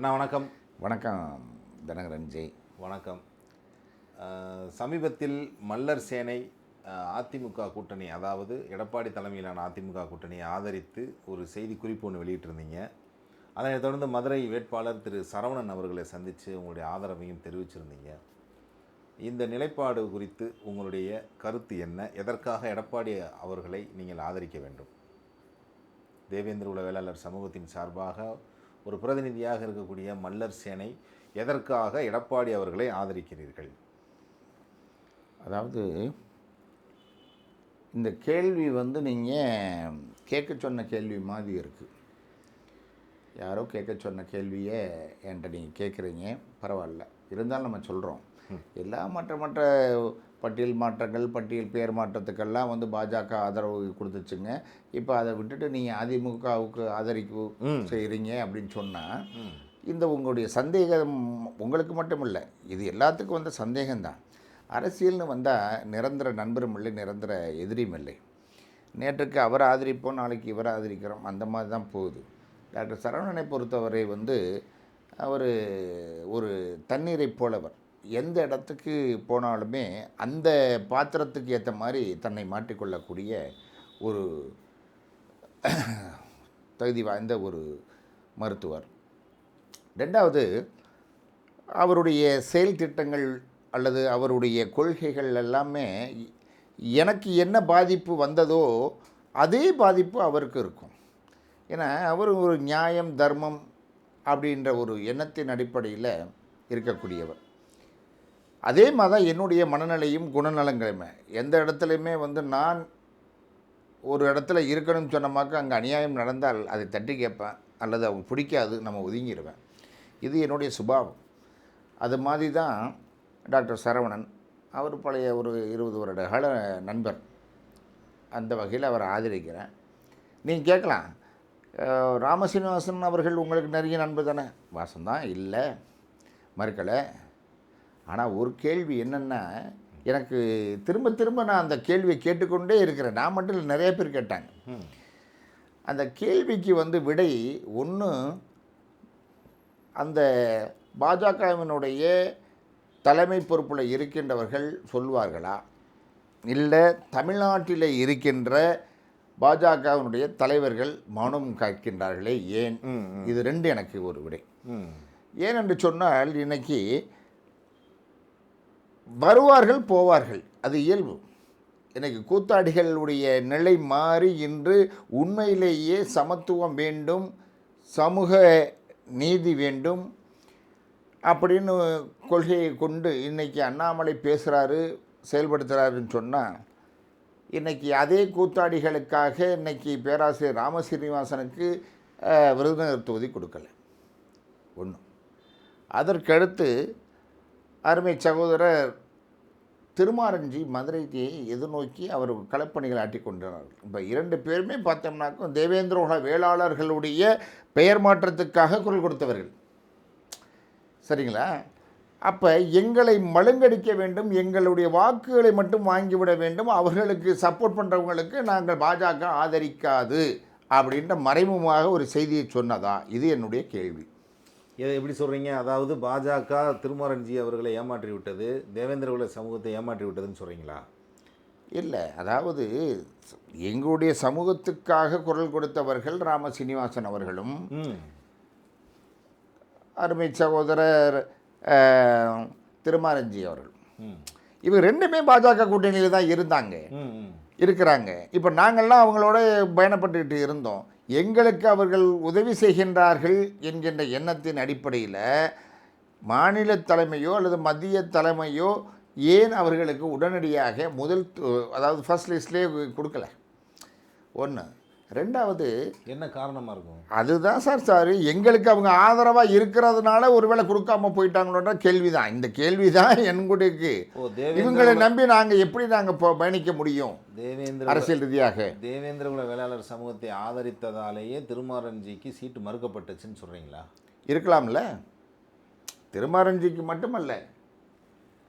அண்ணா வணக்கம். வணக்கம் தினகரன் ஜெய் வணக்கம். சமீபத்தில் மல்லர் சேனை அதிமுக கூட்டணி அதாவது எடப்பாடி தலைமையிலான அதிமுக கூட்டணியை ஆதரித்து ஒரு செய்தி குறிப்பு ஒன்று வெளியிட்டிருந்தீங்க. அதனைத் தொடர்ந்து மதுரை வேட்பாளர் திரு சரவணன் அவர்களை சந்தித்து உங்களுடைய ஆதரவையும் தெரிவிச்சிருந்தீங்க. இந்த நிலைப்பாடு குறித்து உங்களுடைய கருத்து என்ன? எதற்காக எடப்பாடி அவர்களை நீங்கள் ஆதரிக்க வேண்டும்? தேவேந்திர உல வேளாளர் சமூகத்தின் சார்பாக ஒரு பிரதிநிதியாக இருக்கக்கூடிய மல்லர் சேனை எதற்காக எடப்பாடி அவர்களை ஆதரிக்கிறீர்கள்? அதாவது இந்த கேள்வி வந்து நீங்கள் கேட்க சொன்ன கேள்வி மாதிரி இருக்குது யாரோ கேட்க சொன்ன கேள்வியை என்கிட்ட நீங்கள் கேட்குறீங்க. பரவாயில்ல. இருந்தாலும் நம்ம சொல்கிறோம் எல்லா மற்ற மற்ற பட்டியல் மாற்றங்கள் பட்டியல் பேர் மாற்றத்துக்கெல்லாம் வந்து பாஜக ஆதரவு கொடுத்துச்சுங்க. இப்போ அதை விட்டுட்டு நீங்கள் அதிமுகவுக்கு ஆதரிப்பு செய்கிறீங்க அப்படின்னு சொன்னால் இந்த உங்களுடைய சந்தேகம் உங்களுக்கு மட்டும் இல்லை இது எல்லாத்துக்கும் வந்த சந்தேகம்தான். அரசியல்னு வந்தால் நிரந்தர நண்பரும் இல்லை நிரந்தர எதிரியும் இல்லை. நேற்றுக்கு அவரை ஆதரிப்போம் நாளைக்கு இவரை ஆதரிக்கிறோம் அந்த மாதிரி தான் போகுது. டாக்டர் சரவணனை பொறுத்தவரை வந்து அவர் ஒரு தண்ணீரை போலவர். எந்த இடத்துக்கு போனாலுமே அந்த பாத்திரத்துக்கு ஏற்ற மாதிரி தன்னை மாற்றிக்கொள்ளக்கூடிய ஒரு தகுதி வாய்ந்த ஒரு மருத்துவர். ரெண்டாவது அவருடைய செயல் திட்டங்கள் அல்லது அவருடைய கொள்கைகள் எல்லாமே எனக்கு என்ன பாதிப்பு வந்ததோ அதே பாதிப்பு அவருக்கு இருக்கும். ஏன்னா அவர் ஒரு நியாயம் தர்மம் அப்படின்ற ஒரு எண்ணத்தின் அடிப்படையில் இருக்கக்கூடியவர். அதே மாதிரி தான் என்னுடைய மனநிலையும் குணநலங்களுமே. எந்த இடத்துலையுமே வந்து நான் ஒரு இடத்துல இருக்கணும்னு சொன்னமாக்க அங்கே அநியாயம் நடந்தால் அதை தட்டி கேட்பேன். அல்லது அவங்க பிடிக்காது நம்ம ஒதுங்கிடுவேன் இது என்னுடைய சுபாவம். அது மாதிரி தான் டாக்டர் சரவணன் அவர் பழைய ஒரு இருபது வருட கால நண்பர். அந்த வகையில் அவரை ஆதரிக்கிறேன். நீங்கள் கேட்கலாம். ராமசீனிவாசன் அவர்கள் உங்களுக்கு நிறைய நண்பர் தானே? வாசம்தான் இல்லை. மறுக்கலை. ஆனால் ஒரு கேள்வி என்னென்னா எனக்கு திரும்ப திரும்ப நான் அந்த கேள்வியை கேட்டுக்கொண்டே இருக்கிறேன். நான் மட்டும் இல்லை நிறைய பேர் கேட்டாங்க. அந்த கேள்விக்கு வந்து விடை ஒன்று அந்த பாஜகவினுடைய தலைமை பொறுப்பில் இருக்கின்றவர்கள் சொல்வார்களா? இல்லை தமிழ்நாட்டில் இருக்கின்ற பாஜகவினுடைய தலைவர்கள் மௌனம் காக்கின்றார்களே ஏன். இது ரெண்டு எனக்கு ஒரு விடை. ம். ஏனென்று சொன்னால் இன்னைக்கு வருவார்கள் போவார்கள். அது இயல்பு. எனக்கு கூத்தாடிகளுடைய நிலை மாறி இன்று உண்மையிலேயே சமத்துவம் வேண்டும் சமூக நீதி வேண்டும் அப்படின்னு கொள்கையை கொண்டு இன்றைக்கி அண்ணாமலை பேசுகிறாரு செயல்படுத்துகிறாருன்னு சொன்னால் இன்றைக்கி அதே கூத்தாடிகளுக்காக இன்றைக்கி பேராசிரியர் ராமசீனிவாசனுக்கு விருதுநகர் தொகுதி கொடுக்கலை. ஒன்று அதற்கடுத்து அருமை சகோதரர் திருமாரஞ்சி மதுரையை எதிர்நோக்கி அவர் களப்பணிகள் ஆட்டி கொண்டார் இப்போ இரண்டு பேருமே பார்த்தோம்னாக்கும் தேவேந்திரோட வேளாளர்களுடைய பெயர் மாற்றத்துக்காக குரல் கொடுத்தவர்கள். சரிங்களா? அப்போ எங்களை மழுங்கடிக்க வேண்டும் எங்களுடைய வாக்குகளை மட்டும் வாங்கிவிட வேண்டும் அவர்களுக்கு சப்போர்ட் பண்ணுறவங்களுக்கு நாங்கள் பாஜக ஆதரிக்காது அப்படின்ற மறைமுகமாக ஒரு செய்தியை சொன்னதா? இது என்னுடைய கேள்வி. இதை எப்படி சொல்கிறீங்க அதாவது பாஜக திருமாரஞ்சி அவர்களை ஏமாற்றி விட்டது தேவேந்திர உல சமூகத்தை ஏமாற்றி விட்டதுன்னு சொல்கிறீங்களா இல்லை அதாவது எங்களுடைய சமூகத்துக்காக குரல் கொடுத்தவர்கள் ராம சீனிவாசன் அவர்களும் ம். அருமை சகோதரர் திருமாரஞ்சி அவர்கள் ம். இவங்க ரெண்டுமே பாஜக கூட்டணியில் தான் இருந்தாங்க. இருக்கிறாங்க. இப்போ நாங்கள்லாம் அவங்களோட பயணப்பட்டுக்கிட்டு இருந்தோம். எங்களுக்கு அவர்கள் உதவி செய்கின்றார்கள் என்கின்ற எண்ணத்தின் அடிப்படையில் மாநில தலைமையோ அல்லது மத்திய தலைமையோ ஏன் அவர்களுக்கு உடனடியாக முதல் அதாவது ஃபர்ஸ்ட் லிஸ்ட்லேயே கொடுக்கல? ஒன்று ரெண்டாவது என்ன காரணமாக இருக்கும்? அதுதான் சார் சார். எங்களுக்கு அவங்க ஆதரவாக இருக்கிறதுனால ஒருவேளை கொடுக்காம போயிட்டாங்களோன்ற கேள்வி தான் இந்த கேள்வி தான் தேவேந்திர இவங்களை நம்பி நாங்கள் எப்படி நாங்கள் பயணிக்க முடியும்? தேவேந்திர அரசியல் ரீதியாக. தேவேந்திர குல வேளாளர் சமூகத்தை ஆதரித்ததாலேயே திருமாரஞ்சிக்கு சீட்டு மறுக்கப்பட்டுச்சுன்னு சொல்கிறீங்களா இருக்கலாம்ல. திருமாரஞ்சிக்கு மட்டுமல்ல.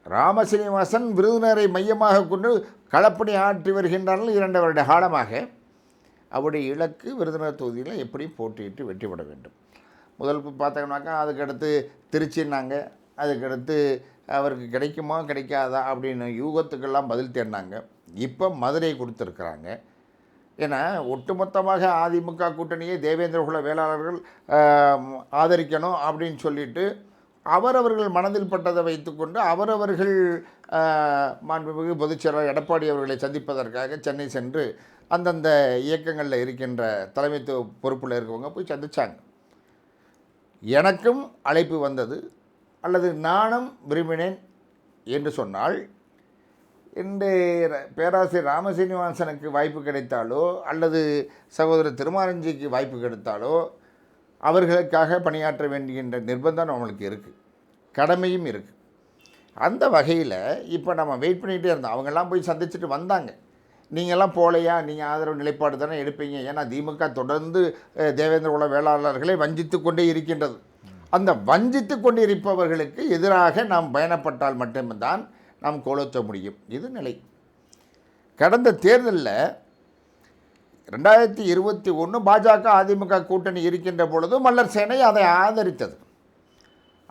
ராமசீனிவாசன் விருதுநரை மையமாக கொண்டு களப்பணி ஆற்றி வருகின்றார்கள் இரண்டு வருட காலமாக அவருடைய இலக்கு விருதுநகர் தொகுதியில் எப்படி போட்டியிட்டு வெற்றி பெற வேண்டும்? முதல் பார்த்தோம்னாக்கா அதுக்கடுத்து திருச்சின்னாங்க அதுக்கடுத்து அவருக்கு கிடைக்குமா கிடைக்காதா அப்படின்னு யூகத்துக்கெல்லாம் பதில் தேடினாங்க. இப்போ மதுரை கொடுத்துருக்குறாங்க. ஏன்னா ஒட்டுமொத்தமாக அதிமுக கூட்டணியை தேவேந்திரகுல வேளாளர்கள் ஆதரிக்கணும் அப்படின்னு சொல்லிட்டு அவரவர்கள் மனதில் பட்டதை வைத்துக்கொண்டு அவரவர்கள் மாண்புமிகு பொதுச்செயலாளர் எடப்பாடி அவர்களை சந்திப்பதற்காக சென்னை சென்று அந்தந்த இயக்கங்களில் இருக்கின்ற தலைமைத்துவ பொறுப்பில் இருக்கவங்க போய் சந்தித்தாங்க எனக்கும் அழைப்பு வந்தது. அல்லது நானும் விரும்பினேன் என்று சொன்னால் இன்று பேராசிரியர் ராமசீனிவாசனுக்கு வாய்ப்பு கிடைத்தாலோ அல்லது சகோதரர் திருமாரஞ்சிக்கு வாய்ப்பு கிடைத்தாலோ அவர்களுக்காக பணியாற்ற வேண்டுகின்ற நிர்பந்தம் நம்மளுக்கு இருக்குது கடமையும் இருக்குது அந்த வகையில் இப்போ நம்ம வெயிட் பண்ணிகிட்டே இருந்தோம். அவங்கெல்லாம் போய் சந்திச்சுட்டு வந்தாங்க. நீங்கள்லாம் போகலையா நீங்கள் ஆதரவு நிலைப்பாடு தானே எடுப்பீங்க. ஏன்னா திமுக தொடர்ந்து தேவேந்திர குல வேளாளர்களை வஞ்சித்து கொண்டே இருக்கின்றது. அந்த வஞ்சித்து கொண்டு இருப்பவர்களுக்கு எதிராக நாம் பயணப்பட்டால் மட்டும்தான் நாம் கோலோச்ச முடியும். இது நிலை. கடந்த தேர்தலில் ரெண்டாயிரத்தி இருபத்தி ஒன்று பாஜக அதிமுக கூட்டணி இருக்கின்ற பொழுது மல்லர் சேனை அதை ஆதரித்தது.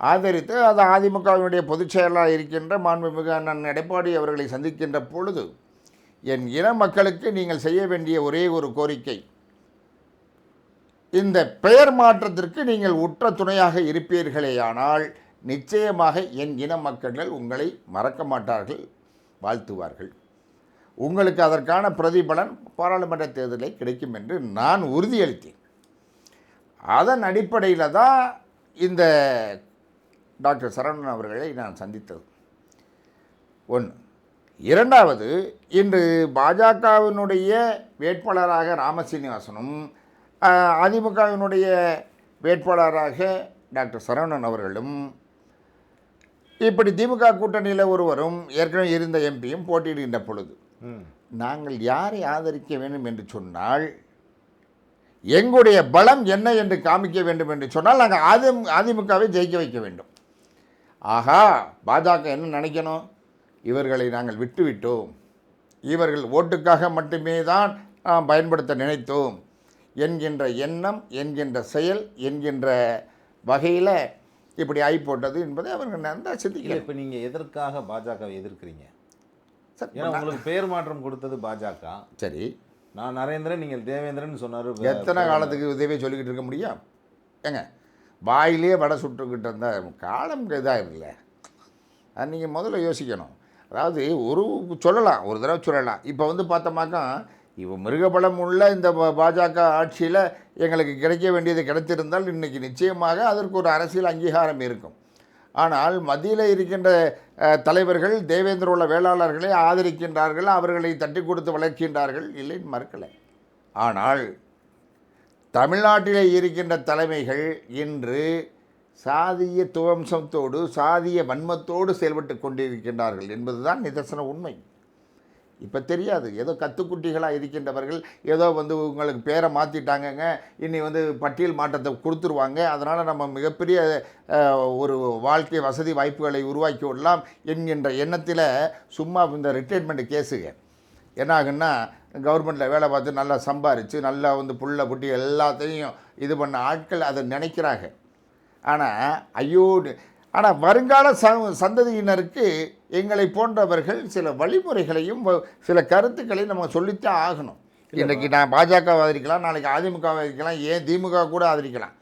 ஆதரித்து அது அதிமுகவினுடைய பொதுச் செயலாளர் இருக்கின்ற மாண்புமிகு அண்ணன் எடப்பாடி அவர்களை சந்திக்கின்ற பொழுது என் இன மக்களுக்கு நீங்கள் செய்ய வேண்டிய ஒரே ஒரு கோரிக்கை. இந்த பெயர் மாற்றத்திற்கு நீங்கள் உற்ற துணையாக இருப்பீர்களேயானால் நிச்சயமாக என் இன மக்கள் உங்களை மறக்க மாட்டார்கள் வாழ்த்துவார்கள். உங்களுக்கு அதற்கான பிரதிபலன் பாராளுமன்ற தேர்தலில் கிடைக்கும் என்று நான் உறுதியளித்தேன். அதன் அடிப்படையில் தான் இந்த டாக்டர் சரவணன் அவர்களை நான் சந்தித்தது. ஒன்று இரண்டாவது இன்று பாஜகவினுடைய வேட்பாளராக ராமசீனிவாசனும் அதிமுகவினுடைய வேட்பாளராக டாக்டர் சரவணன் அவர்களும் இப்படி திமுக கூட்டணியில் ஒருவரும் ஏற்கனவே இருந்த எம்பியும் போட்டியிடுகின்ற பொழுது நாங்கள் யாரை ஆதரிக்க வேண்டும் என்று சொன்னால் எங்களுடைய பலம் என்ன என்று காமிக்க வேண்டும் என்று சொன்னால் நாங்கள் அதி அதிமுகவை ஜெயிக்க வைக்க வேண்டும். ஆஹா பாஜக என்ன நினைக்கணும்? இவர்களை நாங்கள் விட்டுவிட்டோம். இவர்கள் ஓட்டுக்காக மட்டுமே தான் நாம் பயன்படுத்த நினைத்தோம். என்கின்ற எண்ணம் என்கின்ற செயல் என்கின்ற வகையில் இப்படி ஆகி போட்டது என்பதை அவர்கள் நன்றா சிந்திக்கல இப்போ நீங்கள் எதற்காக பாஜகவை எதிர்க்கிறீங்க? சார், ஏன்னா உங்களுக்கு பெயர் மாற்றம் கொடுத்தது பாஜக. சரி. நான் நரேந்திரன் நீங்கள் தேவேந்திரன் சொன்னார். எத்தனை காலத்துக்கு உதவி சொல்லிக்கிட்டு இருக்க முடியும்? ஏங்க வாயிலே வடை சுட்டுக்கிட்டு இருந்தால் காலம் இதாக இருக்குல்ல அது நீங்கள் முதல்ல யோசிக்கணும். அதாவது ஒரு சொல்லலாம் ஒரு தடவை சொல்லலாம். இப்போ வந்து பார்த்தோமாக்கா இப்போ மிருகபலம் உள்ள இந்த பாஜக ஆட்சியில் எங்களுக்கு கிடைக்க வேண்டியது கிடைத்திருந்தால் இன்றைக்கி நிச்சயமாக அதற்கு ஒரு அரசியல் அங்கீகாரம் இருக்கும். ஆனால் மத்தியில் இருக்கின்ற தலைவர்கள் தேவேந்திர உள்ள வேளாளர்களை ஆதரிக்கின்றார்கள் அவர்களை தட்டி கொடுத்து வளர்க்கின்றார்கள் இல்லை மறுக்கலை. ஆனால் தமிழ்நாட்டிலே இருக்கின்ற தலைமைகள் இன்று சாதிய துவம்சத்தோடு சாதிய வன்மத்தோடு செயல்பட்டு கொண்டிருக்கின்றார்கள் என்பதுதான் நிதர்சன உண்மை. இப்போ தெரியாது. ஏதோ கத்துக்குட்டிகளாக இருக்கின்றவர்கள் ஏதோ வந்து உங்களுக்கு பேரை மாற்றிட்டாங்கங்க இனி வந்து பட்டியல் மாற்றத்தை கொடுத்துருவாங்க. அதனால் நம்ம மிகப்பெரிய ஒரு வாழ்க்கை வசதி வாய்ப்புகளை உருவாக்கி விடலாம் என்கின்ற எண்ணத்தில் சும்மா இந்த ரிட்டைர்மெண்ட் கேஸுங்க. என்ன ஆகுன்னா கவர்மெண்ட்டில் வேலை பார்த்து நல்லா சம்பாரித்து நல்லா வந்து புள்ள புட்டி எல்லாத்தையும் இது பண்ண ஆட்கள் அதை நினைக்கிறாங்க. ஆனால் ஐயோ ஆனால் வருங்கால ச சந்ததியினருக்கு எங்களை போன்றவர்கள் சில வழிமுறைகளையும் சில கருத்துக்களையும் நம்ம சொல்லித்தான் ஆகணும். இன்றைக்கி நான் பாஜக ஆதரிக்கலாம் நாளைக்கு அதிமுக ஆதரிக்கலாம் ஏன் திமுக கூட ஆதரிக்கலாம்?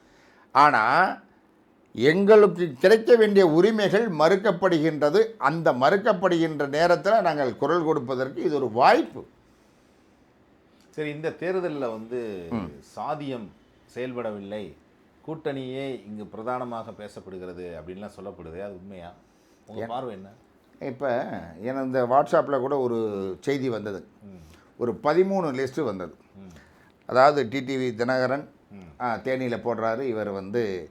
ஆனால் எங்களுக்கு கிடைக்க வேண்டிய உரிமைகள் மறுக்கப்படுகின்றது. அந்த மறுக்கப்படுகின்ற நேரத்தில் நாங்கள் குரல் கொடுப்பதற்கு இது ஒரு வாய்ப்பு. சரி இந்த தேர்தலில் வந்து சாதியம் செயல்படவில்லை. கூட்டணியே இங்கு பிரதானமாக பேசப்படுகிறது அப்படின்லாம் சொல்லப்படுது. அது உண்மையா? உங்க பார்வை என்ன? இப்போ எனக்கு இந்த வாட்ஸ்அப்பில் கூட ஒரு செய்தி வந்தது. ஒரு பதிமூணு லிஸ்ட்டு வந்தது. அதாவது டிடிவி தினகரன். தேனியில் போடுறாரு. இவர் வந்து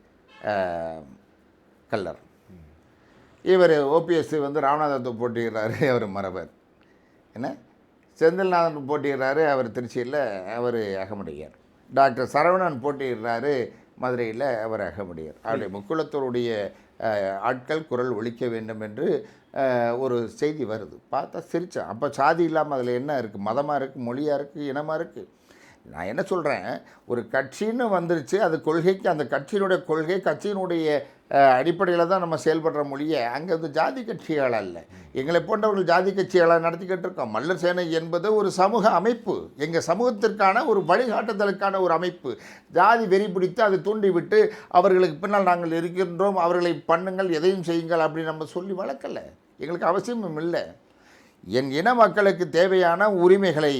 கல்லர் இவர் ஓபிஎஸ் வந்து ராமநாதத்தை போட்டிடுறாரு. அவர் மரபர். என்ன? செந்தில்நாதன் போட்டிடுறாரு. அவர் திருச்சியில் அவர் அகமுடையார். டாக்டர் சரவணன் போட்டிடுறாரு. மதுரையில் அவர் அகமுடையார் அவருடைய முக்குளத்தோருடைய ஆட்கள் குரல் ஒலிக்க வேண்டும் என்று ஒரு செய்தி வருது. பார்த்தா சிரித்தேன் அப்போ சாதி இல்லாமல் அதில் என்ன இருக்குது மதமாக இருக்குது மொழியாக இருக்குது இனமாக இருக்குது நான் என்ன சொல்கிறேன் ஒரு கட்சின்னு வந்துருச்சு. அது கொள்கைக்கு அந்த கட்சியினுடைய கொள்கை கட்சியினுடைய அடிப்படையில் தான் நம்ம செயல்படுற மொழியை அங்கே வந்து ஜாதி கட்சிகள் அல்ல. எங்களை போன்றவர்கள் ஜாதி கட்சிகளாக நடத்திக்கிட்டு இருக்கோம். மல்லர் சேனை என்பது ஒரு சமூக அமைப்பு. எங்கள் சமூகத்திற்கான ஒரு வழிகாட்டுதலுக்கான ஒரு அமைப்பு. ஜாதி வெறி பிடித்து அதை தூண்டிவிட்டு அவர்களுக்கு பின்னால் நாங்கள் இருக்கின்றோம் அவர்களை பண்ணுங்கள் எதையும் செய்யுங்கள் அப்படின்னு நம்ம சொல்லி வளர்க்கல. எங்களுக்கு அவசியமும் இல்லை. என் இன மக்களுக்கு தேவையான உரிமைகளை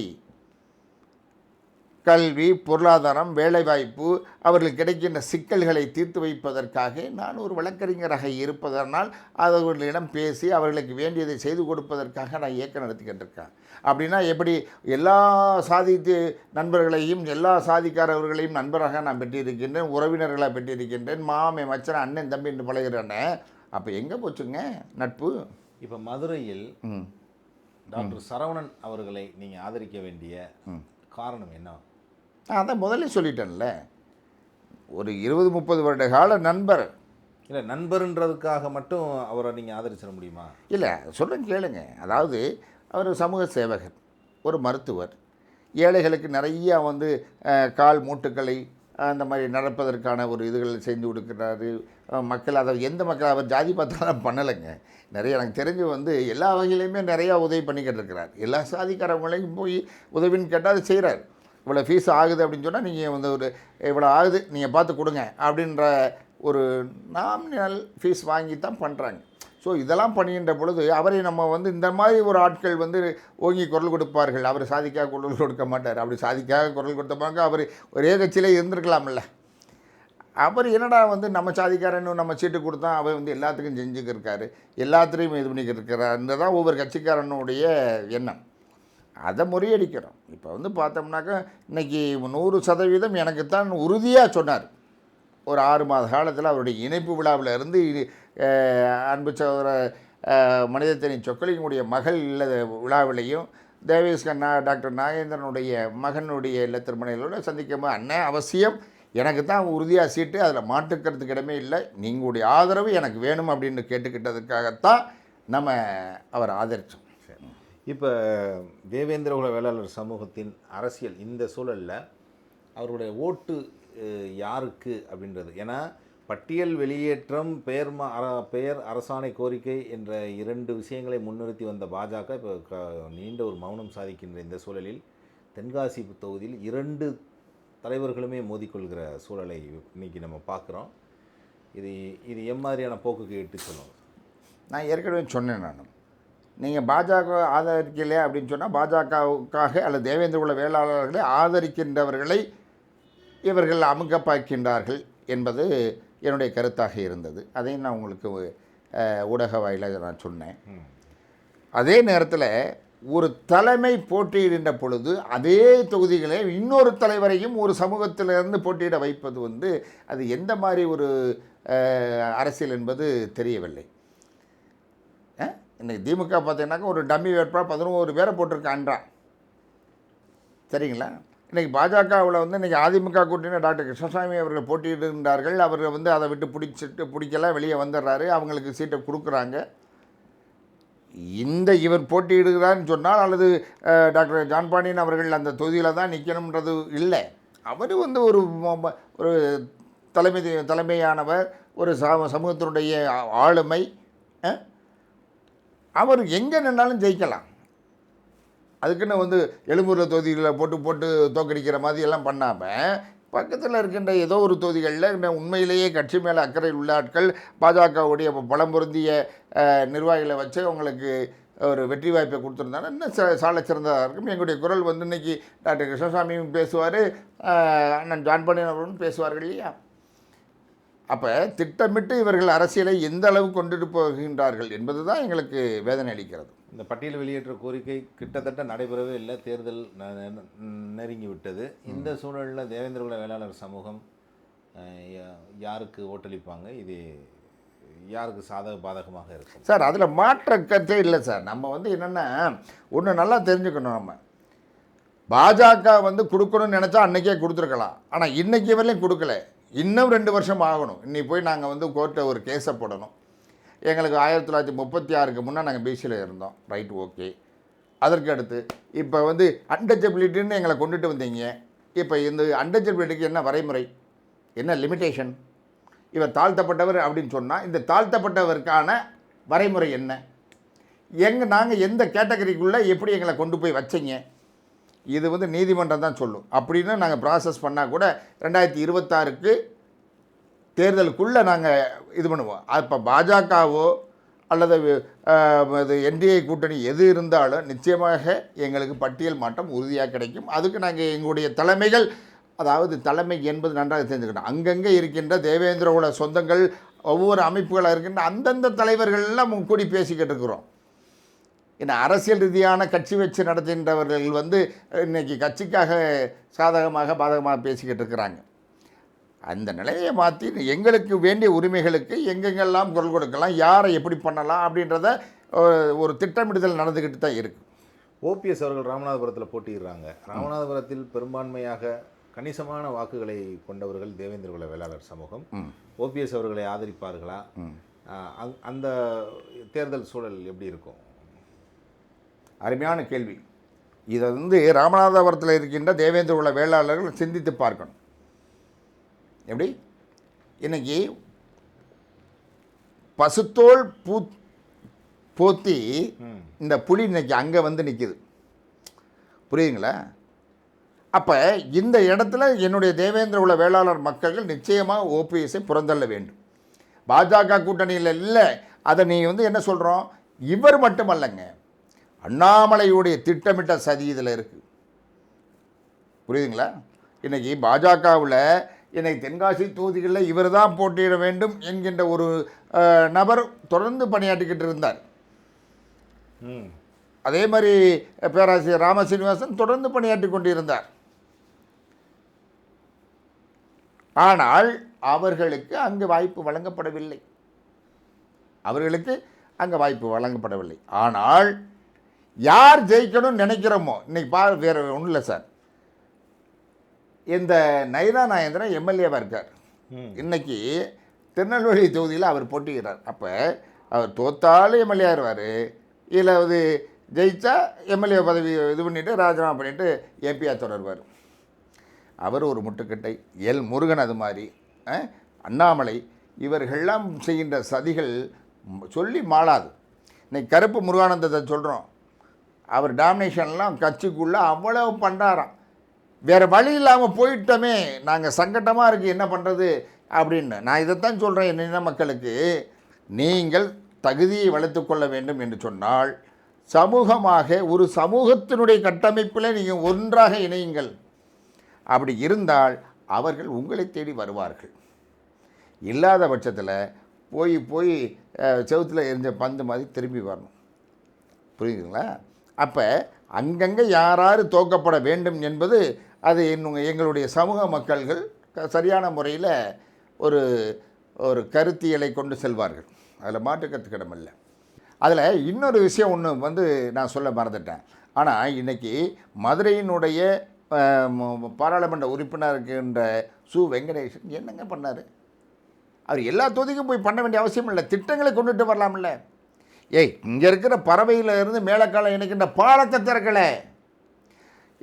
கல்வி பொருளாதாரம் வேலைவாய்ப்பு அவர்களுக்கு கிடைக்கின்ற சிக்கல்களை தீர்த்து வைப்பதற்காக நான் ஒரு வழக்கறிஞராக இருப்பதனால் அவர்களிடம் பேசி அவர்களுக்கு வேண்டியதை செய்து கொடுப்பதற்காக நான் இயக்கம் நடத்திக்கிட்டு இருக்கேன் அப்படின்னா எப்படி எல்லா சாதி நண்பர்களையும் எல்லா சாதிக்காரவர்களையும் நண்பராக நான் பெற்றிருக்கின்றேன் உறவினர்களாக பெற்றிருக்கின்றேன். மாமே மச்சன் அண்ணன் தம்பி என்று பழகிறேன்னு அப்போ எங்கே போச்சுங்க நட்பு? இப்போ மதுரையில் டாக்டர் சரவணன் அவர்களை நீங்கள் ஆதரிக்க வேண்டிய காரணம் என்ன? நான் அதான் முதல்ல சொல்லிட்டேன்ல. ஒரு இருபது முப்பது வருட கால நண்பர். இல்லை நண்பர்ன்றதுக்காக மட்டும் அவரை நீங்கள் ஆதரிச்சிட முடியுமா? இல்லை சொல்லுங்க கேளுங்க. அதாவது அவர் சமூக சேவகர் ஒரு மருத்துவர். ஏழைகளுக்கு நிறைய வந்து கால் மூட்டுக்களை அந்த மாதிரி நடப்பதற்கான ஒரு இதுகளை செஞ்சு கொடுக்குறாரு. மக்கள் அதை எந்த மக்கள் அவர் ஜாதி பார்த்தாலும் பண்ணலைங்க. நிறைய எனக்கு தெரிஞ்சு வந்து எல்லா வகையிலையுமே நிறையா உதவி பண்ணிக்கிட்டு இருக்கிறார். எல்லா சாதிக்காரவங்களையும் போய் உதவின்னு கேட்டால் அது செய்கிறார் இவ்வளோ ஃபீஸ் ஆகுது அப்படின்னு சொன்னால் நீங்கள் வந்து ஒரு இவ்வளோ ஆகுது நீங்கள் பார்த்து கொடுங்க அப்படின்ற ஒரு நாமினல் ஃபீஸ் வாங்கி தான் பண்ணுறாங்க ஸோ இதெல்லாம் பண்ணுகின்ற பொழுது அவரை நம்ம வந்து இந்த மாதிரி ஒரு ஆட்கள் வந்து ஓங்கி குரல் கொடுப்பார்கள். அவர் சாதிக்காக குரல் கொடுக்க மாட்டார். அப்படி சாதிக்காக குரல் கொடுத்தப்பாங்க அவர் ஒரே கட்சியிலே இருந்திருக்கலாம்ல. அவர் என்னடா வந்து நம்ம சாதிக்காரன்னு நம்ம சீட்டு கொடுத்தா அவர் வந்து எல்லாத்துக்கும் செஞ்சுக்கிருக்காரு. எல்லாத்துலேயும் இது பண்ணிக்கிட்டு இருக்கிறார். தான் ஒவ்வொரு கட்சிக்காரனுடைய எண்ணம். அதை முறியடிக்கிறோம் இப்போ வந்து பார்த்தோம்னாக்கா இன்றைக்கி நூறு சதவீதம் எனக்குத்தான் உறுதியாக சொன்னார். ஒரு ஆறு மாத காலத்தில் அவருடைய இணைப்பு விழாவில் இருந்து அன்பு சகோதர மனிதத்தனின் மனிதத்தனி சொக்கலிங்கனுடைய மகள் இல்ல விழாவிலையும் தேவேஸ்கண்ணா டாக்டர் நாகேந்திரனுடைய மகனுடைய இல்ல திருமணைகளோட சந்திக்கும் அண்ணன் அவசியம். எனக்கு தான் உறுதியாக சீட்டு அதில் மாட்டுக்கிறதுக்கு இடமே இல்லை. நீங்களுடைய ஆதரவு எனக்கு வேணும் அப்படின்னு கேட்டுக்கிட்டதுக்காகத்தான் நம்ம அவர் ஆதரித்தோம் இப்போ தேவேந்திர குல வேளாளர் சமூகத்தின் அரசியல் இந்த சூழலில் அவருடைய ஓட்டு யாருக்கு அப்படின்றது? ஏன்னா பட்டியல் வெளியேற்றம் பெயர் மா அர பெயர் அரசாணை கோரிக்கை என்ற இரண்டு விஷயங்களை முன்னிறுத்தி வந்த பாஜக இப்போ க நீண்ட ஒரு மௌனம் சாதிக்கின்ற இந்த சூழலில் தென்காசி தொகுதியில் இரண்டு தலைவர்களுமே மோதிக்கொள்கிற சூழலை இன்னைக்கு நம்ம பார்க்குறோம். இது இது எம்மாதிரியான போக்குக்கு இட்டு சொல்லுவோம் நான் ஏற்கனவே சொன்னேன் நான். நீங்கள் பாஜக ஆதரிக்கலை அப்படின்னு சொன்னால் பாஜகவுக்காக அல்லது தேவேந்திர குல வேளாளர்களை ஆதரிக்கின்றவர்களை இவர்கள் அமுக்கப்பாய்க்கின்றார்கள் என்பது என்னுடைய கருத்தாக இருந்தது. அதையும் நான் உங்களுக்கு ஊடக வாயிலாக நான் சொன்னேன். அதே நேரத்தில் ஒரு தலைமை போட்டியிடுகின்ற பொழுது அதே தொகுதிகளை இன்னொரு தலைவரையும் ஒரு சமூகத்திலிருந்து போட்டியிட வைப்பது வந்து அது எந்த மாதிரி ஒரு அரசியல் என்பது தெரியவில்லை. இன்றைக்கி திமுக பார்த்தீங்கன்னாக்கா ஒரு டம்மி வேட்பாளர் பதினோரு பேரை போட்டிருக்கான்றான் சரிங்களா? இன்றைக்கி பாஜகவில் வந்து இன்றைக்கி அதிமுக கூட்டணி டாக்டர் கிருஷ்ணசாமி அவர்கள் போட்டியிடுகின்றார்கள் அவர் வந்து அதை விட்டு பிடிச்சிட்டு பிடிக்கல வெளியே வந்துடுறாரு. அவங்களுக்கு சீட்டை கொடுக்குறாங்க. இந்த இவர் போட்டியிடுகிறான்னு சொன்னால் அல்லது டாக்டர் ஜான்பாண்டியன் அவர்கள் அந்த தொகுதியில் தான் நிற்கணுன்றது இல்லை. அவர் வந்து ஒரு ஒரு தலைமை தலைமையானவர் ஒரு ச சமூகத்தினுடைய ஆளுமை அவர் எங்கே நின்னாலும் ஜெயிக்கலாம். அதுக்குன்னு வந்து எழும்பூரில் தொகுதிகளில் போட்டு போட்டு தோக்கடிக்கிற மாதிரி எல்லாம் பண்ணாமல் பக்கத்தில் இருக்கின்ற ஏதோ ஒரு தொகுதிகளில் உண்மையிலேயே கட்சி மேலே அக்கறை உள்ள ஆட்கள் பாஜகவுடைய பலம் பொருந்திய நிர்வாகிகளை வச்சு அவங்களுக்கு ஒரு வெற்றி வாய்ப்பை கொடுத்துருந்தாங்கன்னா இன்னும் ச சிறந்ததாக இருக்கும். எங்களுடைய குரல் வந்து இன்னைக்கு டாக்டர் கிருஷ்ணசாமியும் பேசுவார் அண்ணன் ஜான் பாண்டியன் அவர்களும் பேசுவார்கள் இல்லையா? அப்போ திட்டமிட்டு இவர்கள் அரசியலை எந்த அளவு கொண்டுட்டு போகின்றார்கள் என்பது தான் எங்களுக்கு வேதனை அளிக்கிறது. இந்த பட்டியல் வெளியேற்ற கோரிக்கை கிட்டத்தட்ட நடைபெறவே இல்லை. தேர்தல் நெருங்கி விட்டது இந்த சூழலில் தேவேந்திரகுல வேளாளர் சமூகம் யாருக்கு ஓட்டளிப்பாங்க? இது யாருக்கு சாதக பாதகமாக இருக்கும்? சார் அதில் மாற்ற கருத்தே இல்லை சார். நம்ம வந்து என்னென்னா ஒன்று நல்லா தெரிஞ்சுக்கணும் நம்ம. பாஜக வந்து கொடுக்கணும்னு நினச்சா அன்றைக்கே கொடுத்துருக்கலாம். ஆனால் இன்றைக்கி வரையிலும் கொடுக்கல. இன்னும் ரெண்டு வருஷம் ஆகணும். இன்னைக்கு போய் நாங்கள் வந்து கோர்ட்டை ஒரு கேஸை போடணும். எங்களுக்கு ஆயிரத்தி தொள்ளாயிரத்தி முப்பத்தி ஆறுக்கு முன்னே நாங்கள் பிசியில் இருந்தோம். Right okay. அதற்கு அடுத்து இப்போ வந்து அன்டச்சபிலிட்டின்னு எங்களை கொண்டுட்டு வந்தீங்க. இப்போ இந்த அன்டச்சபிலிட்டிக்கு என்ன வரைமுறை? என்ன லிமிட்டேஷன் இவர் தாழ்த்தப்பட்டவர் அப்படின்னு சொன்னால் இந்த தாழ்த்தப்பட்டவருக்கான வரைமுறை என்ன? எங்கள் நாங்கள் எந்த கேட்டகரிக்குள்ளே எப்படி எங்களை கொண்டு போய் வச்சீங்க? இது வந்து நீதிமன்றம் தான் சொல்லும். அப்படின்னு நாங்கள் ப்ராசஸ் பண்ணால் கூட ரெண்டாயிரத்தி இருபத்தாறுக்கு தேர்தலுக்குள்ளே நாங்கள் இது பண்ணுவோம். அப்போ பாஜகவோ அல்லது இது என்டிஏ கூட்டணி எது இருந்தாலும் நிச்சயமாக எங்களுக்கு பட்டியல் மாற்றம் உறுதியாக கிடைக்கும். அதுக்கு நாங்கள் எங்களுடைய தலைமைகள் அதாவது தலைமை என்பது நன்றாக தெரிஞ்சுக்கணும். அங்கங்கே இருக்கின்ற தேவேந்திர குல சொந்தங்கள் ஒவ்வொரு அமைப்புகளாக இருக்கின்ற அந்தந்த தலைவர்கள்லாம் கூடி பேசிக்கிட்டு இருக்கிறோம். ஏன்னா அரசியல் ரீதியான கட்சி வச்சு நடத்துகின்றவர்கள் வந்து இன்னைக்கு கட்சிக்காக சாதகமாக பாதகமாக பேசிக்கிட்டு இருக்கிறாங்க. அந்த நிலையை மாற்றி எங்களுக்கு வேண்டிய உரிமைகளுக்கு எங்கெங்கெல்லாம் குரல் கொடுக்கலாம் யாரை எப்படி பண்ணலாம் அப்படின்றத ஒரு- திட்டமிடுதல் நடந்துக்கிட்டு தான் இருக்குது ஓபிஎஸ் அவர்கள் ராமநாதபுரத்தில் போட்டியிடுறாங்க. ராமநாதபுரத்தில் பெரும்பான்மையாக கணிசமான வாக்குகளை கொண்டவர்கள் தேவேந்திர குல வேளாளர் சமூகம். ஓபிஎஸ் அவர்களை ஆதரிப்பார்களா? அந்த தேர்தல் சூழல் எப்படி இருக்கும்? அருமையான கேள்வி. இதை வந்து ராமநாதபுரத்தில் இருக்கின்ற தேவேந்திர குல வேளாளர்கள் சிந்தித்து பார்க்கணும். எப்படி? இன்னைக்கு பசுத்தோல் பூ போத்தி. இந்த புலி இன்னைக்கு அங்கே வந்து நிற்கிது புரியுதுங்களா? அப்போ இந்த இடத்துல என்னுடைய தேவேந்திர குல வேளாளர் மக்கள்கள் நிச்சயமாக ஓபிஎஸ்ஸை புறந்தள்ள வேண்டும். பாஜக கூட்டணியில் இல்லை. அதை நீ வந்து என்ன சொல்கிறோம் இவர் மட்டுமல்லங்க. அண்ணாமலையுடைய திட்டமிட்ட சதி இதில் இருக்குது புரியுதுங்களா? இன்னைக்கு பாஜகவில் இன்னைக்கு தென்காசி தொகுதிகளில் இவர் தான் போட்டியிட வேண்டும் என்கின்ற ஒரு நபர் தொடர்ந்து பணியாற்றிக்கிட்டு இருந்தார். அதே மாதிரி பேராசிரியர் ராமசீனிவாசன் தொடர்ந்து பணியாற்றி கொண்டிருந்தார். ஆனால் அவர்களுக்கு அங்கு வாய்ப்பு வழங்கப்படவில்லை. அவர்களுக்கு அங்கே வாய்ப்பு வழங்கப்படவில்லை. ஆனால் யார் ஜெயிக்கணும்னு நினைக்கிறோமோ இன்னைக்கு பா வேறு ஒன்றும் இல்லை சார். இந்த நைனா நாயந்திரன் எம்எல்ஏவாக இருக்கார். ம். இன்னைக்கு திருநெல்வேலி தொகுதியில் அவர் போட்டியிடுறார். அப்போ அவர் தோத்தாலும் எம்எல்ஏ ஆயிடுவார் இல்லை அது ஜெயிச்சா எம்எல்ஏ பதவி இது பண்ணிவிட்டு ராஜினாமா பண்ணிவிட்டு எம்பியாக தொடருவார். அவர் ஒரு முட்டுக்கட்டை. எல் முருகன் அது மாதிரி அண்ணாமலை இவர்கள்லாம் செய்கின்ற சதிகள் சொல்லி மாளாது. இன்னைக்கு கருப்பு முருகானந்தத்தை சொல்கிறோம் அவர் டாமினேஷன்லாம் கட்சிக்குள்ளே அவ்வளோ பண்ணுறாராம் வேறு வழி இல்லாமல் போயிட்டோமே நாங்கள் சங்கட்டமாக இருக்குது என்ன பண்ணுறது அப்படின்னு. நான் இதைத்தான் சொல்கிறேன் என் மக்களுக்கு. நீங்கள் தகுதியை வளர்த்து கொள்ள வேண்டும் என்று சொன்னால் சமூகமாக ஒரு சமூகத்தினுடைய கட்டமைப்பில் நீங்கள் ஒன்றாக இணையுங்கள். அப்படி இருந்தால் அவர்கள் உங்களை தேடி வருவார்கள். இல்லாத பட்சத்தில் போய் போய் செவுத்தில் எரிஞ்ச பந்து மாதிரி திரும்பி வரணும். புரியுதுங்களா? அப்போ அங்கங்கே யாராரு தோக்கப்பட வேண்டும் என்பது அது இன்னும் எங்களுடைய சமூக மக்கள்கள் க- சரியான முறையில் ஒரு ஒரு கருத்தியலை கொண்டு செல்வார்கள். அதில் மாற்றுக்கத்துக்கிடமில்லை அதில் இன்னொரு விஷயம் ஒன்று வந்து நான் சொல்ல மறந்துட்டேன். ஆனால் இன்றைக்கி மதுரையினுடைய பாராளுமன்ற உறுப்பினர் இருக்கின்ற சு. வெங்கடேசன் என்னங்க பண்ணார்? அவர் எல்லா தொகுதிக்கும் போய் பண்ண வேண்டிய அவசியம் இல்லை. திட்டங்களை கொண்டுட்டு வரலாம்ல. ஏய் இங்கே இருக்கிற பறவையில் இருந்து மேலக்காலம் இணைக்கின்ற பாலத்தை திறக்கலை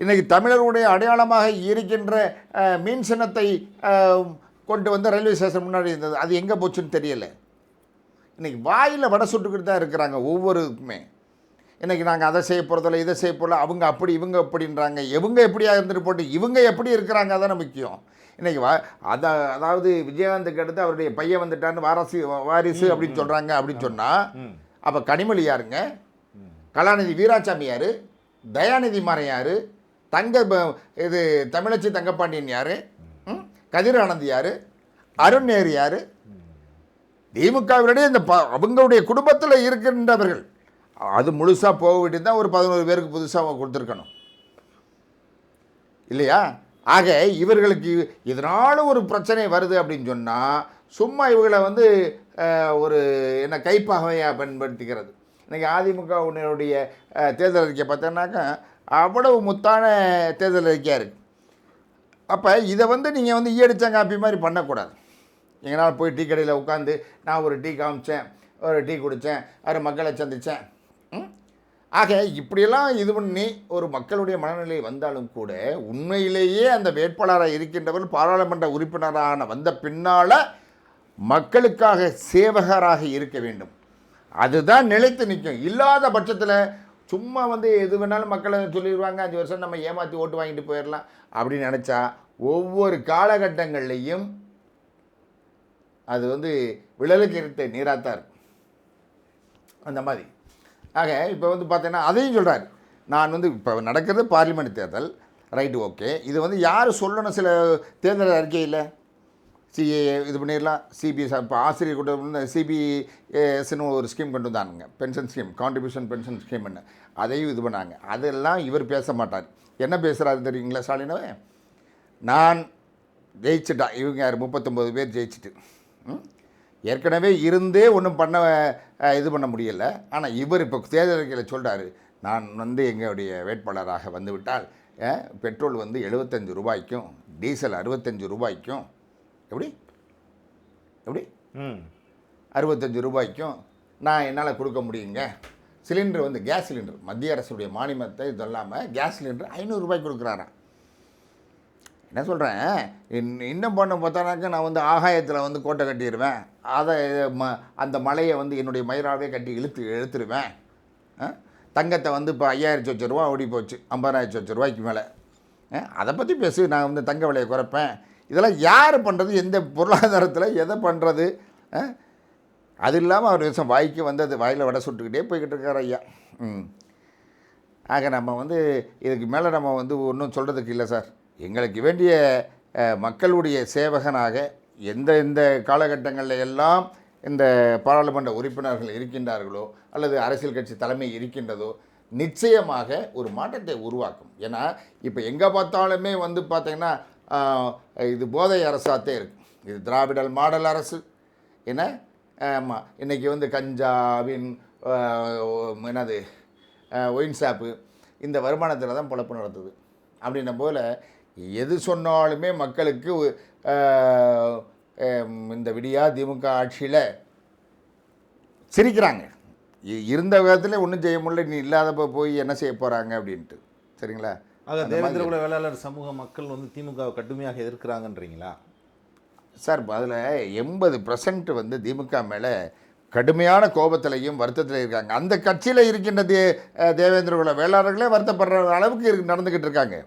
இன்றைக்கி தமிழர்களுடைய அடையாளமாக இருக்கின்ற மீன் சின்னத்தை கொண்டு வந்து ரயில்வே ஸ்டேஷன் முன்னாடி இருந்தது. அது எங்கே போச்சுன்னு தெரியல. இன்றைக்கி வாயில் வடை சுட்டுக்கிட்டு தான் இருக்கிறாங்க ஒவ்வொருக்குமே. இன்றைக்கி நாங்கள் அதை செய்ய போகிறதில்ல இதை செய்ய போகிறல அவங்க அப்படி இவங்க அப்படின்றாங்க. இவங்க எப்படியா இருந்துட்டு போட்டு இவங்க எப்படி இருக்கிறாங்க அதானே முக்கியம். இன்றைக்கி வா அத அதாவது விஜயகாந்துக்கு அடுத்து அவருடைய பையன் வந்துட்டான்னு வாரசு வாரிசு அப்படின்னு சொல்கிறாங்க அப்படின்னு சொன்னால் அப்போ கனிமொழி யாருங்க? கலாநிதி வீராசாமி யார்? தயாநிதி மாறன் யார்? தங்க ப- இது தமிழச்சி தங்கப்பாண்டியன் யார்? கதிர் ஆனந்த் யார்? அருண் நேரு யார்? திமுகவினுடைய இந்த ப அவங்களுடைய குடும்பத்தில் இருக்கின்றவர்கள். அது முழுசாக போக வேண்டியது தான் ஒரு பதினோரு பேருக்கு புதுசாக கொடுத்துருக்கணும். இல்லையா? ஆக இவர்களுக்கு இதனால ஒரு பிரச்சனை வருது அப்படின்னு சொன்னால் சும்மா இவங்களை வந்து ஒரு என்ன கைப்பாகவையாக பயன்படுத்திக்கிறது. இன்றைக்கி அதிமுகவினுடைய தேர்தல் அறிக்கை பார்த்தோன்னாக்கா அவ்வளவு முத்தான தேர்தல் அறிக்கையாக இருக்குது அப்போ இதை வந்து நீங்கள் வந்து ஈயடிச்சாங்காப்பி மாதிரி பண்ணக்கூடாது. எங்களால் போய் டீ கடையில் உட்காந்து நான் ஒரு டீ காமிச்சேன் ஒரு டீ குடித்தேன் அது மக்களை சந்தித்தேன் ஆக இப்படியெல்லாம் இது பண்ணி ஒரு மக்களுடைய மனநிலை வந்தாலும் கூட உண்மையிலேயே அந்த வேட்பாளராக இருக்கின்றவர் பாராளுமன்ற உறுப்பினரான வந்த பின்னால் மக்களுக்காக சேவகராக இருக்க வேண்டும். அதுதான் நிலைத்து நிற்கும். இல்லாத பட்சத்தில் சும்மா வந்து எது வேணாலும் மக்களை சொல்லிடுவாங்க அஞ்சு வருஷம் நம்ம ஏமாற்றி ஓட்டு வாங்கிட்டு போயிடலாம் அப்படின்னு நினச்சா ஒவ்வொரு காலகட்டங்கள்லையும் அது வந்து விழலுக்கு இருத்த நீராத்தார் இருக்கும். அந்த மாதிரி. ஆக இப்போ வந்து பார்த்தீங்கன்னா அதையும் சொல்கிறார் நான் வந்து இப்போ நடக்கிறது பார்லிமெண்ட் தேர்தல். Right okay. இது வந்து யார் சொல்லணும் சில தேர்தல் அறிக்கையில்? சிஏ இது பண்ணிடலாம். சிபிஎஸ் இப்போ ஆசிரியர் கூட்டம் சிபிஎஸ்னு ஒரு ஸ்கீம் கொண்டு வந்தானுங்க. பென்ஷன் ஸ்கீம் கான்ட்ரிபியூஷன் பென்ஷன் ஸ்கீம்னு அதையும் இது பண்ணாங்க. அதெல்லாம் இவர் பேச மாட்டார். என்ன பேசுகிறாரு தெரியுங்களா ஸ்டாலினவே நான் ஜெயிச்சுட்டா. இவங்க யார்? முப்பத்தொம்போது பேர் ஜெயிச்சுட்டு. ம்? ஏற்கனவே இருந்தே ஒன்றும் பண்ண இது பண்ண முடியலை. ஆனால் இவர் இப்போ தேர்தல் அறிக்கையில் சொல்கிறாரு நான் வந்து எங்களுடைய வேட்பாளராக வந்துவிட்டால் பெட்ரோல் வந்து எழுபத்தஞ்சு ரூபாய்க்கும் டீசல் அறுபத்தஞ்சு ரூபாய்க்கும் எப்படி? எப்படி? ம். அறுபத்தஞ்சு ரூபாய்க்கும் நான் என்னால் கொடுக்க முடியுங்க? சிலிண்டர் வந்து கேஸ் சிலிண்டர். மத்திய அரசுடைய மானியத்தை இது இல்லாமல் கேஸ் சிலிண்டர் ஐநூறுரூபாய்க்கு கொடுக்குறாராம். என்ன சொல்கிறேன் இன்னும் பண்ண பார்த்தானாக்கா நான் வந்து ஆகாயத்தில் வந்து கோட்டை கட்டிடுவேன் அதை ம அந்த மலையை வந்து என்னுடைய மயிராவே கட்டி இழுத்து இழுத்துருவேன். ஆ? தங்கத்தை வந்து இப்போ ஐயாயிரத்தி வச்ச ரூபா ஓடி போச்சு ஐம்பதாயிரத்தி வச்ச ரூபாய்க்கு மேலே. அதை பற்றி பேசு. நான் வந்து தங்க விலையை குறைப்பேன். இதெல்லாம் யார் பண்ணுறது எந்த பொருளாதாரத்தில் எதை பண்ணுறது அது இல்லாமல் அவர் விஷயம் வாய்க்கு வந்தது வாயில் வடை சுட்டுக்கிட்டே போய்கிட்டு இருக்கார் ஐயா. ம். ஆக நம்ம வந்து இதுக்கு மேலே நம்ம வந்து ஒன்றும் சொல்கிறதுக்கு இல்லை சார். எங்களுக்கு வேண்டிய மக்களுடைய சேவகனாக எந்த எந்த காலகட்டங்களில் எல்லாம் இந்த பாராளுமன்ற உறுப்பினர்கள் இருக்கின்றார்களோ அல்லது அரசியல் கட்சி தலைமை இருக்கின்றதோ நிச்சயமாக ஒரு மாற்றத்தை உருவாக்கும். ஏன்னா இப்போ எங்கே பார்த்தாலுமே வந்து பார்த்திங்கன்னா இது போதை அரசாத்தே இருக்குது இது திராவிடல் மாடல் அரசு. என்ன? ஆமாம் இன்றைக்கி வந்து கஞ்சாவின் என்னது ஒயின் ஷாப்பு இந்த வருமானத்தில் தான் பொழப்பு நடத்துது அப்படின்ன போல் எது சொன்னாலுமே மக்களுக்கு இந்த விடியா திமுக ஆட்சியில் சிரிக்கிறாங்க. இருந்த விதத்தில் ஒன்றும் செய்ய முடியல நீ இல்லாதப்போ போய் என்ன செய்ய போகிறாங்க அப்படின்ட்டு. சரிங்களா? ஆக அந்த தேவேந்திர மாதிரி- குல வேளாளர் சமூக மக்கள் வந்து திமுகவை கடுமையாக எதிர்க்கிறாங்கன்றீங்களா? சார் அதில் எண்பது பர்சன்ட் வந்து திமுக மேலே கடுமையான கோபத்திலையும் வருத்தத்தில் இருக்காங்க. அந்த கட்சியில் இருக்கின்ற தே அஹ் தேவேந்திர குல வேளாளர்களே வருத்தப்படுற அளவுக்கு நடந்துக்கிட்டு இருக்காங்க.